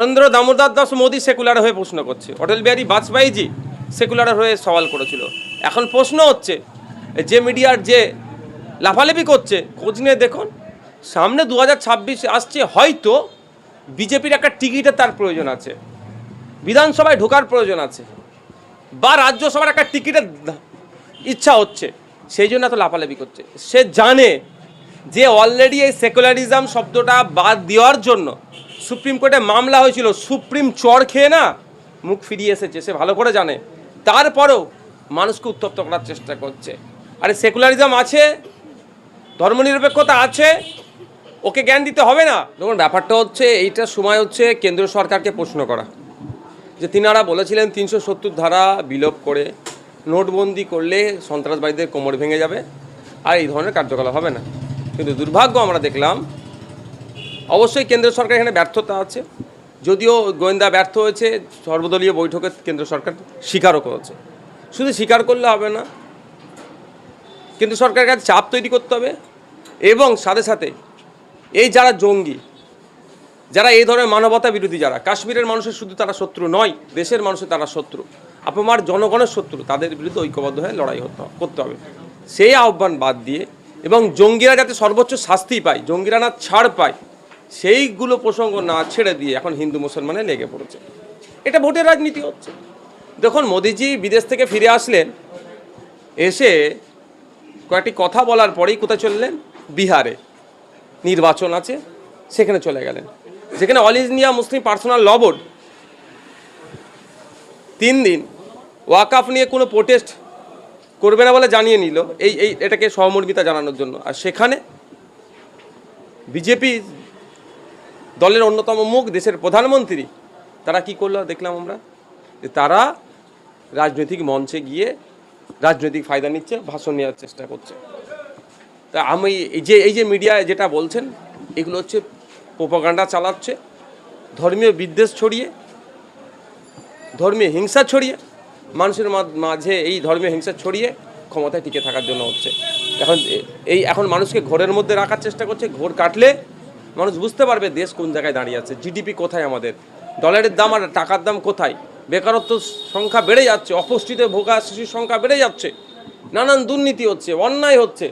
Narendra Damodar Das Modi secular হয়ে প্রশ্ন করছে। অটল বিহারী বাজপেয়ীজি সেকুলার হয়ে সওয়াল করেছিল। এখন প্রশ্ন হচ্ছে, যে মিডিয়ার যে লাফালাফি করছে, খোঁজ নিয়ে দেখুন, সামনে দু হাজার ছাব্বিশ আসছে, হয়তো বিজেপির একটা টিকিটের তার প্রয়োজন আছে, বিধানসভায় ঢোকার প্রয়োজন আছে, বা রাজ্যসভার একটা টিকিটের ইচ্ছা হচ্ছে, সেই জন্য এত লাফালাফি করছে। সে জানে যে অলরেডি এই সেকুলারিজম শব্দটা বাদ দেওয়ার জন্য সুপ্রিম কোর্টে মামলা হয়েছিল, সুপ্রিম চর খেয়ে না মুখ ফিরিয়ে এসেছে, সে ভালো করে জানে। তারপরেও মানুষকে উত্তপ্ত করার চেষ্টা করছে। আরে সেকুলারিজম আছে, ধর্মনিরপেক্ষতা আছে, ওকে জ্ঞান দিতে হবে না। দেখুন, ব্যাপারটা হচ্ছে এইটার সময় হচ্ছে কেন্দ্র সরকারকে প্রশ্ন করা। যে তিনারা বলেছিলেন, তিনশো সত্তর ধারা বিলোপ করে নোটবন্দি করলে সন্ত্রাসবাদীদের কোমর ভেঙে যাবে। আর এই ধরনের কার্যকলাপ হবে না। কিন্তু দুর্ভাগ্য আমরা দেখলাম অবশ্যই কেন্দ্র সরকার এখানে ব্যর্থতা আছে। যদিও গোয়েন্দা ব্যর্থ হয়েছে, সর্বদলীয় বৈঠকে কেন্দ্র সরকার স্বীকারও করেছে। শুধু স্বীকার করলে হবে না, কেন্দ্র সরকারের কাছে চাপ তৈরি করতে হবে এবং সাথে সাথে এই যারা জঙ্গি, যারা এই ধরনের মানবতা বিরোধী যারা, কাশ্মীরের মানুষের শুধু তারা শত্রু নয়, দেশের মানুষের তারা শত্রু। আপনার জনগণের শত্রু, তাদের বিরুদ্ধে ঐক্যবদ্ধ হয়ে লড়াই হতে, করতে হবে। সেই আহ্বান বাদ দিয়ে এবং জঙ্গিরা যাতে সর্বোচ্চ শাস্তি পায়, জঙ্গিরা না ছাড় পায় সেইগুলো প্রসঙ্গ না ছেড়ে দিয়ে এখন হিন্দু মুসলমানে লেগে পড়েছে। এটা ভোটের রাজনীতি হচ্ছে। দেখুন, মোদিজি বিদেশ থেকে ফিরে আসলেন, এসে কয়েকটি কথা বলার পরেই কোথায় চললেন বিহারে। নির্বাচন আছে, সেখানে চলে গেলেন। যেখানে All India Muslim Personal Law Board তিন দিন ওয়াকাফ নিয়ে কোনো প্রোটেস্ট করবে না বলে জানিয়ে নিল। এই এই, এটাকে সহমর্মিতা জানানোর জন্য। আর সেখানে বিজেপি দলের অন্যতম মুখ দেশের প্রধানমন্ত্রী। তারা কি করল দেখলাম আমরা? যে তারা রাজনৈতিক মঞ্চে গিয়ে রাজনৈতিক ফায়দা নিচ্ছে, ভাষণ নেওয়ার চেষ্টা করছে। তা আমি এই যে এই যে মিডিয়ায় যেটা বলছেন, এগুলো হচ্ছে প্রোপাগান্ডা চালাচ্ছে, ধর্মীয় বিদ্বেষ ছড়িয়ে, ধর্মীয় হিংসা ছড়িয়ে, মানুষের মাঝে এই ধর্মীয় হিংসা ছড়িয়ে ক্ষমতায় টিকে থাকার জন্য হচ্ছে। এখন এই এখন মানুষকে ঘোরের মধ্যে রাখার চেষ্টা করছে, ঘোর কাটলে মানুষ বুঝতে পারবে দেশ কোন জায়গায় দাঁড়িয়ে আছে। জিডিপি কোথায় আমাদের? ডলারের দাম আর টাকার দাম কোথায়? বেকারত্ব সংখ্যা বেড়ে যাচ্ছে, অপুষ্টিতে ভোগা শিশুর সংখ্যা বেড়ে যাচ্ছে, নানান দুর্নীতি হচ্ছে, অন্যায় হচ্ছে।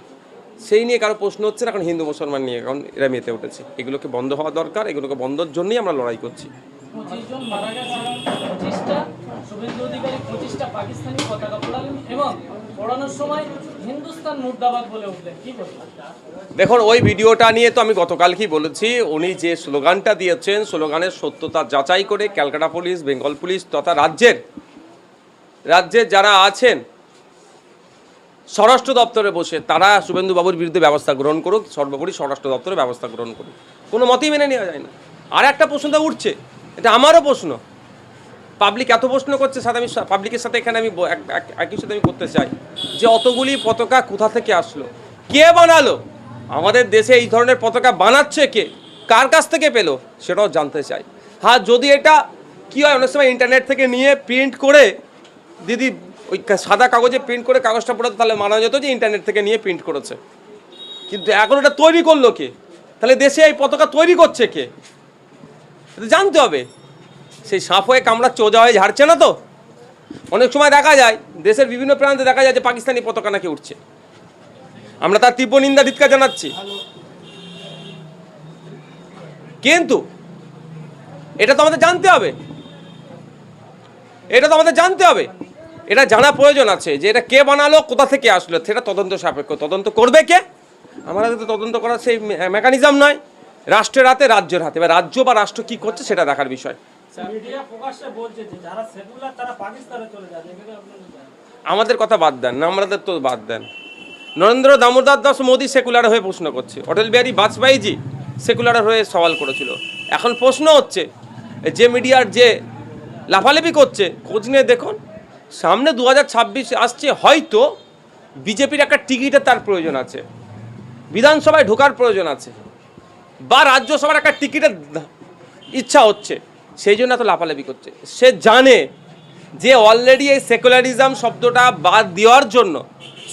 সেই নিয়ে কারও প্রশ্ন হচ্ছে না এখন হিন্দু, মুসলমান নিয়ে এখন এরা মেতে উঠেছে। এগুলোকে বন্ধ হওয়া দরকার, এগুলোকে বন্ধর জন্যই আমরা লড়াই করছি। এবং পোড়ানোর সময় দেখুন, ওই ভিডিওটা নিয়ে তো আমি গতকালকেই বলেছি, উনি যে স্লোগানটা দিয়েছেন, স্লোগানের সত্যতা যাচাই করে ক্যালকাটা পুলিশ, বেঙ্গল পুলিশ তথা রাজ্যের রাজ্যের যারা আছেন, স্বরাষ্ট্র দপ্তরে বসে তারা শুভেন্দু বাবুর বিরুদ্ধে ব্যবস্থা গ্রহণ করুক, সর্বোপরি স্বরাষ্ট্র দপ্তরে ব্যবস্থা গ্রহণ করুক। কোনো মতেই মেনে নেওয়া যায় না। আর একটা প্রশ্নটা উঠছে, এটা আমারও প্রশ্ন পাবলিক এত প্রশ্ন করছে, সাথে আমি পাবলিকের সাথে এখানে আমি এক- এক- একই সাথে আমি করতে চাই, যে অতগুলি পতাকা কোথা থেকে আসলো? কে বানালো? আমাদের দেশে এই ধরনের পতাকা বানাচ্ছে কে? কার কাছ থেকে পেল? সেটাও জানতে চাই। হ্যাঁ যদি এটা কী হয়, অনেক সময় ইন্টারনেট থেকে নিয়ে প্রিন্ট করে, দিদি ওই সাদা কাগজে প্রিন্ট করে কাগজটা পড়াতো, তাহলে মানা যেত যে ইন্টারনেট থেকে নিয়ে প্রিন্ট করেছে। কিন্তু এখন ওটা তৈরি করল কে? তাহলে দেশে এই পতাকা তৈরি করছে কে? জানতে হবে। সেই সাপ হয়ে কামড়াচ্ছে ওজা হয়ে ঝাড়ছে না তো? অনেক সময় দেখা যায়, দেশের বিভিন্ন প্রান্তে দেখা যায় যে পাকিস্তানি পতাকা নাকি উঠছে। আমরা তার তীব্র নিন্দা ধিৎকার জানাচ্ছি। কিন্তু এটা তো আমাদের জানতে হবে। এটা তো আমাদের জানতে হবে। এটা জানা প্রয়োজন আছে যে এটা কে বানালো, কোথা থেকে আসলো, সেটা তদন্ত সাপেক্ষ। তদন্ত করবে কে? আমাদের তো তদন্ত করার সেই মেকানিজম নয়। রাষ্ট্রের হাতে, রাজ্যের হাতে। বা রাজ্য বা রাষ্ট্র কি করছে সেটা দেখার বিষয়। জানেন। আমাদের কথা বাদ দেন আমাদের তো বাদ দেন। নরেন্দ্র দামোদর দাস মোদী সেকুলার হয়ে প্রশ্ন করছে। অটল বিহারী বাজপেয়ীজি সেকুলার হয়ে সওয়াল করেছিল। এখন প্রশ্ন হচ্ছে, যে মিডিয়ার যে লাফালাফি করছে, খোঁজ নিয়ে দেখুন, সামনে দু হাজার ছাব্বিশ আসছে, হয়তো বিজেপির একটা টিকিটের তার প্রয়োজন আছে, বিধানসভায় ঢোকার প্রয়োজন আছে, বা রাজ্যসভার একটা টিকিটের ইচ্ছা হচ্ছে। সেই জন্য এত লাফালাফি করছে। সে জানে যে অলরেডি এই সেকুলারিজম শব্দটা বাদ দেওয়ার জন্য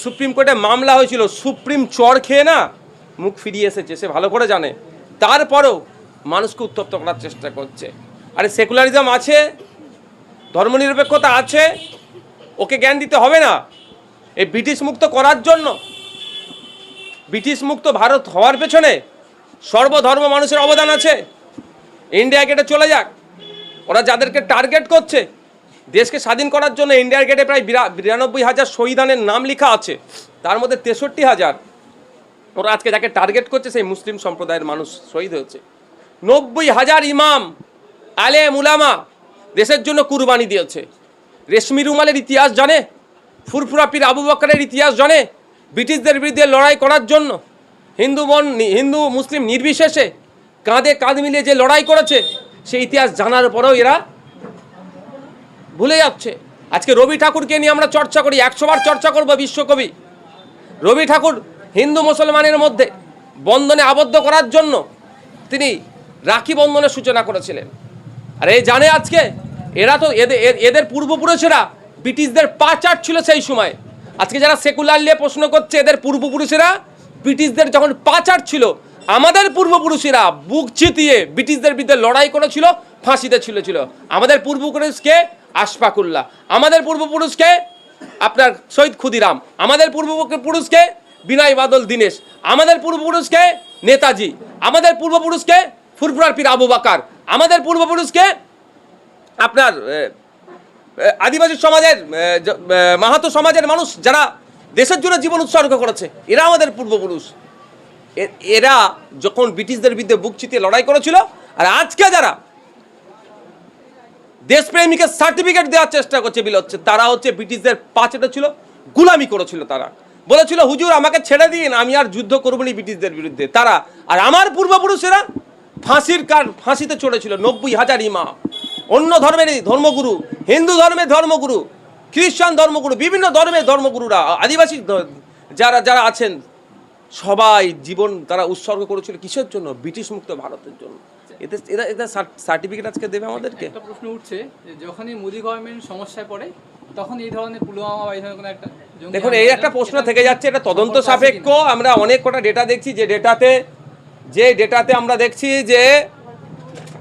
সুপ্রিম কোর্টে মামলা হয়েছিল, সুপ্রিম চর খেয়ে না মুখ ফিরিয়ে এসেছে, সে ভালো করে জানে। তারপরেও মানুষকে উত্তপ্ত করার চেষ্টা করছে। আরে সেকুলারিজম আছে, ধর্মনিরপেক্ষতা আছে, ওকে জ্ঞান দিতে হবে না। এই ব্রিটিশ মুক্ত করার জন্য, ব্রিটিশ মুক্ত ভারত হওয়ার পেছনে সর্বধর্ম মানুষের অবদান আছে। ইন্ডিয়া গেটে চলে যাক। ওরা যাদেরকে টার্গেট করছে, দেশকে স্বাধীন করার জন্য ইন্ডিয়ার গেটে প্রায় বিরা- বিরানব্বই হাজার শহীদানের নাম লেখা আছে। তার মধ্যে তেষট্টি হাজার ওরা আজকে যাকে টার্গেট করছে, সেই মুসলিম সম্প্রদায়ের মানুষ শহীদ হয়েছে। নব্বই হাজার ইমাম আলে মুলামা দেশের জন্য কুরবানি দিয়েছে। রেশমি রুমালের ইতিহাস জানে, ফুরফুরা পীর আবু বকরের ইতিহাস জানে, ব্রিটিশদের বিরুদ্ধে লড়াই করার জন্য। হিন্দু মন হিন্দু মুসলিম নির্বিশেষে কাঁধে কাঁধ মিলিয়ে যে লড়াই করেছে সেই ইতিহাস জানার পরেও এরা ভুলে যাচ্ছে। আজকে রবি ঠাকুরকে নিয়ে আমরা চর্চা করি, একশোবার চর্চা করব বিশ্বকবি। রবি ঠাকুর হিন্দু মুসলমানের মধ্যে বন্ধনে আবদ্ধ করার জন্য তিনি রাখি বন্ধনের সূচনা করেছিলেন। আর এই জানে আজকে, এরা তো এদের এদের পূর্বপুরুষেরা ব্রিটিশদের পাচার ছিল সেই সময়। আজকে যারা সেকুলার নিয়ে প্রশ্ন করছে, এদের পূর্বপুরুষেরা ব্রিটিশদের যখন পাচার ছিল আমাদের পূর্বপুরুষেরা বুক চিতিয়ে ব্রিটিশদের বিরুদ্ধে লড়াই করেছিল, ফাঁসিতে ছিল ছিল আমাদের পূর্বপুরুষকে আশফাকুল্লাহ, আমাদের পূর্বপুরুষকে আপনার শহীদ ক্ষুদিরাম, আমাদের পূর্বপুরুষকে বিনয় বাদল দীনেশ, আমাদের পূর্বপুরুষকে নেতাজি, আমাদের পূর্বপুরুষকে ফুরফুরার পীর আবু বাকার, আমাদের পূর্বপুরুষকে আপনার আদিবাসী সমাজের মাহাতো সমাজের মানুষ যারা দেশের জন্য জীবন উৎসর্গ করেছে, এরা আমাদের পূর্বপুরুষ। এরা যখন ব্রিটিশদের বিরুদ্ধে বুক চিতিয়ে লড়াই করেছিল, আর আজকে যারা দেশপ্রেমিকের সার্টিফিকেট দেওয়ার চেষ্টা করছে বিল হচ্ছে, তারা হচ্ছে ব্রিটিশদের পাচেটা ছিল গুলামি করেছিল তারা। বলেছিল, হুজুর, আমাকে ছেড়ে দিন, আমি আর যুদ্ধ করব না ব্রিটিশদের বিরুদ্ধে। তারা, আর আমার পূর্বপুরুষেরা ফাঁসির কার ফাঁসিতে চড়েছিল, নব্বই হাজার ইমা অন্য ধর্মের ধর্মগুরু, হিন্দু ধর্মের ধর্মগুরু, খ্রিস্টান ধর্মগুরু, বিভিন্ন ধর্মের ধর্মগুরুরা, আদিবাসী যারা যারা আছেন সবাই জীবন তারা উৎসর্গ করেছিল কিসের জন্য? ব্রিটিশ মুক্ত ভারতের জন্য। এতে এরা এদের সার্টিফিকেট আজকে দেবে আমাদেরকে? একটা প্রশ্ন উঠছে যে যখনই মোদি গভর্নমেন্ট সমস্যায় পড়ে তখন এই ধরনের পুলওয়ামা বা এই ধরনের কোনো একটা দেখুন এই একটা প্রশ্ন থেকে যাচ্ছে এটা তদন্ত সাপেক্ষ। আমরা অনেক কটা ডেটা দেখছি যে ডেটাতে যে ডেটাতে আমরা দেখছি যে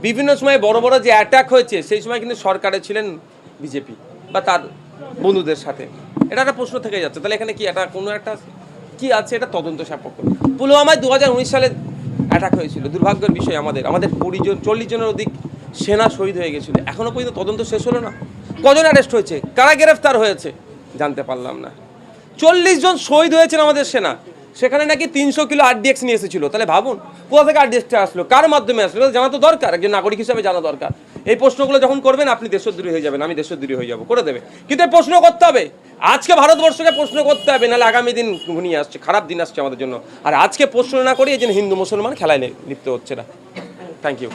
বিভিন্ন সময় বড় বড় যে অ্যাটাক হয়েছে সেই সময় কিন্তু সরকারে ছিলেন বিজেপি বা তার বন্ধুদের সাথে। এটা একটা প্রশ্ন থেকে যাচ্ছে। তাহলে এখানে কি একটা কোনো একটা কি আছে এটা তদন্ত সাপেক্ষ পুলওয়ামায় দু হাজার উনিশ সালে অ্যাটাক হয়েছিল। দুর্ভাগ্যের বিষয় আমাদের। আমাদের কুড়ি জন চল্লিশ জনের অধিক সেনা শহীদ হয়ে গেছিল। এখনও পর্যন্ত তদন্ত শেষ হলো না। কজন অ্যারেস্ট হয়েছে? কারা গ্রেফতার হয়েছে? জানতে পারলাম না। চল্লিশ জন শহীদ হয়েছেন আমাদের সেনা। সেখানে নাকি তিনশো কিলো আরডিএক্স নিয়ে এসেছিল। তাহলে ভাবুন, কোথা থেকে আরডিএক্সটা আসলো? কার মাধ্যমে আসলো? জানা তো দরকার। একজন নাগরিক হিসাবে জানা দরকার। এই প্রশ্নগুলো যখন করবেন, আপনি দেশদ্রোহী হয়ে যাবেন, আমি দেশদ্রোহী হয়ে যাব, করে দেবে। কিন্তু প্রশ্ন করতে হবে। আজকে ভারতবর্ষকে প্রশ্ন করতে হবে, নাহলে আগামী দিন ঘুমিয়ে আসছে, খারাপ দিন আসছে আমাদের জন্য। আর আজকে প্রশ্ন না করে এই জন্য হিন্দু মুসলমান খেলায় লিপ্ত হচ্ছে না। Thank you